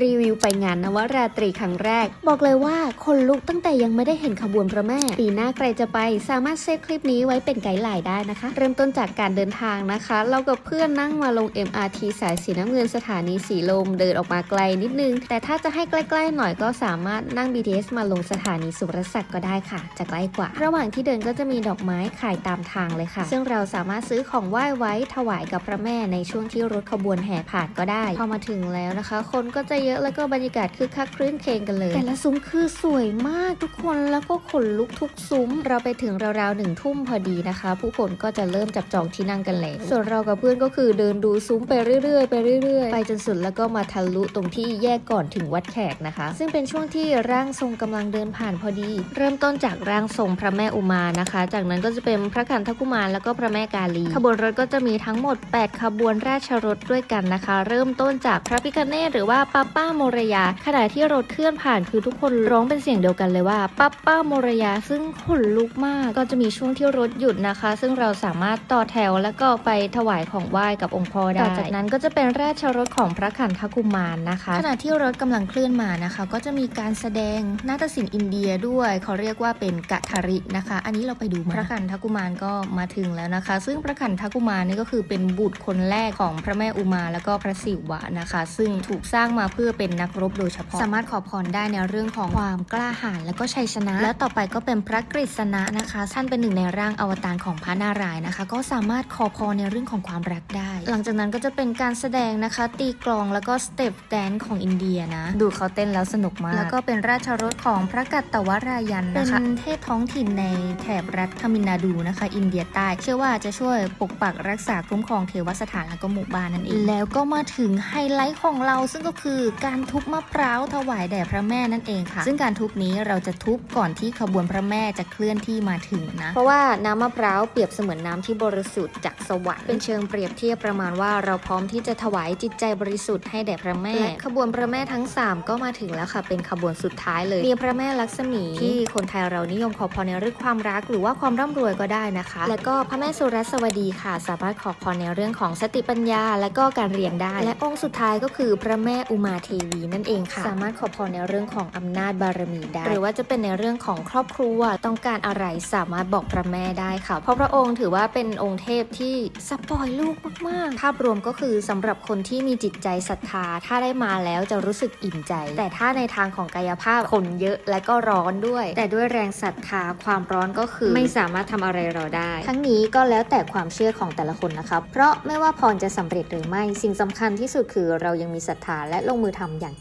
รีวิวไปงานนวราตรีครั้งแรก บอกเลยว่าคนลุกตั้งแต่ยังไม่ได้เห็นขบวนพระแม่ ปีหน้าใครจะไปสามารถเซฟคลิปนี้ไว้เป็นไกด์ไลน์ได้นะคะ เริ่มต้นจากการเดินทางนะคะ เรากับเพื่อนนั่งมาลง MRT สายสีน้ำเงินสถานีสีลมเดินออกมาไกลนิดนึง แต่ถ้าจะให้ใกล้ๆหน่อยก็สามารถนั่ง BTS มาลงสถานีสุรศักดิ์ก็ได้ค่ะ จะใกล้กว่า ระหว่างที่เดินก็จะมีดอกไม้ขายตามทางเลยค่ะ ซึ่งเราสามารถซื้อของไหว้ไว้ถวายกับพระแม่ในช่วงที่รถขบวนแห่ผ่านก็ได้ พอมาถึงแล้วนะคะ คนก็จะเยอะแล้วก็บรรยากาศคึกคักคลื่นเคงกันเลย แต่ละซุ้มคือสวยมากทุกคนแล้วก็ขนลุกทุกซุ้ม เราไปถึงราวๆหนึ่งทุ่มพอดีนะคะ ผู้คนก็จะเริ่มจับจองที่นั่งกันแล้วส่วนเรากับเพื่อนก็คือเดินดูซุ้มไปเรื่อยๆไปเรื่อยๆ ไปจนสุดแล้วก็มาทะลุตรงที่แยกก่อนถึงวัดแขกนะคะ ซึ่งเป็นช่วงที่ร่างทรงกำลังเดินผ่านพอดี เริ่มต้นจากร่างทรงพระแม่อุมานะคะ จากนั้นก็จะเป็นพระขันธกุมารแล้วก็พระแม่กาลี ขบวนรถก็จะมีทั้งหมด 8 ขบวนราชรถด้วยกันนะคะ เริ่มต้นจากพระพิคเนตหรือว่าปาป้าโมรยา ขณะที่รถเคลื่อนผ่านคือทุกคนร้องเป็นเสียงเดียวกันเลยว่าป้าป้าโมรยาซึ่งขนลุกมากก็จะมีช่วงที่รถหยุดนะคะ ซึ่งเราสามารถต่อแถวแล้วก็ไปถวายของไหว้กับองค์พ่อได้ต่อจากนั้นก็จะเป็นราชรถของพระขันธกุมารนะคะ ขณะที่รถกำลังเคลื่อนมานะคะ ก็จะมีการแสดงนาฏศิลป์อินเดียด้วยเขาเรียกว่าเป็นกะทารินะคะ อันนี้เราไปดูมาพระขันธกุมารก็มาถึงแล้วนะคะ ซึ่งพระขันธกุมารนี่ก็คือเป็นบุตรคนแรกของพระแม่อุมาแล้วก็พระศิวะนะคะ ซึ่งถูกสร้างมาเพื่อเป็นนักรบโดยเฉพาะ สามารถขอพรได้ในเรื่องของความกล้าหาญแล้วก็ชัยชนะ และต่อไปก็เป็นพระกฤษณะนะคะ ท่านเป็นหนึ่งในร่างอวตารของพระนารายณ์นะคะ ก็สามารถขอพรในเรื่องของความรักได้ หลังจากนั้นก็จะเป็นการแสดงนะคะ ตีกลองแล้วก็สเต็ปแดนของอินเดียนะ ดูเขาเต้นแล้วสนุกมาก แล้วก็เป็นราชรถของพระกัตตวรายันนะคะเป็นเทพท้องถิ่นในแถบรัฐทมินนาดูนะคะ อินเดียใต้ เชื่อว่าจะช่วยปกปักรักษาคุ้มครองเทวสถานและก็หมู่บ้านนั่นเอง แล้วก็มาถึงไฮไลท์ของเราซึ่งก็คือการทุบมะพร้าวถวายแด่พระแม่นั่นเองค่ะ ซึ่งการทุบนี้เราจะทุบก่อนที่ขบวนพระแม่จะเคลื่อนที่มาถึงนะ เพราะว่าน้ำมะพร้าวเปรียบเสมือนน้ำที่บริสุทธิ์จากสวรรค์เป็นเชิงเปรียบเทียบประมาณว่าเราพร้อมที่จะถวายจิตใจบริสุทธิ์ให้แด่พระแม่และขบวนพระแม่ทั้ง 3 ก็มาถึงแล้วค่ะ เป็นขบวนสุดท้ายเลยมีพระแม่ลักษมีที่คนไทยเรานิยมขอพรในเรื่องความรักหรือว่าความร่ำรวยก็ได้นะคะ แล้วก็พระแม่สุรสวดีค่ะ สามารถขอพรในเรื่องของสติปัญญา และก็การเรียนได้ และองค์สุดท้ายก็คือพระแม่อุมาเทวีนั่นเองค่ะ สามารถขอพรในเรื่องของอำนาจบารมีได้ หรือว่าจะเป็นในเรื่องของครอบครัวต้องการอะไรสามารถบอกพระแม่ได้ค่ะ เพราะพระองค์ถือว่าเป็นองค์เทพที่สปอยลูกมากๆ ภาพรวมก็คือสำหรับคนที่มีจิตใจศรัทธา ถ้าได้มาแล้วจะรู้สึกอิ่มใจ แต่ถ้าในทางของกายภาพคนเยอะและก็ร้อนด้วย แต่ด้วยแรงศรัทธาความร้อนก็คือไม่สามารถทำอะไรเราได้ ทั้งนี้ก็แล้วแต่ความเชื่อของแต่ละคนนะคะเพราะไม่ว่าพรจะสำเร็จหรือไม่สิ่งสำคัญที่สุดคือเรายังมีศรัทธาและลงมือทำอย่าง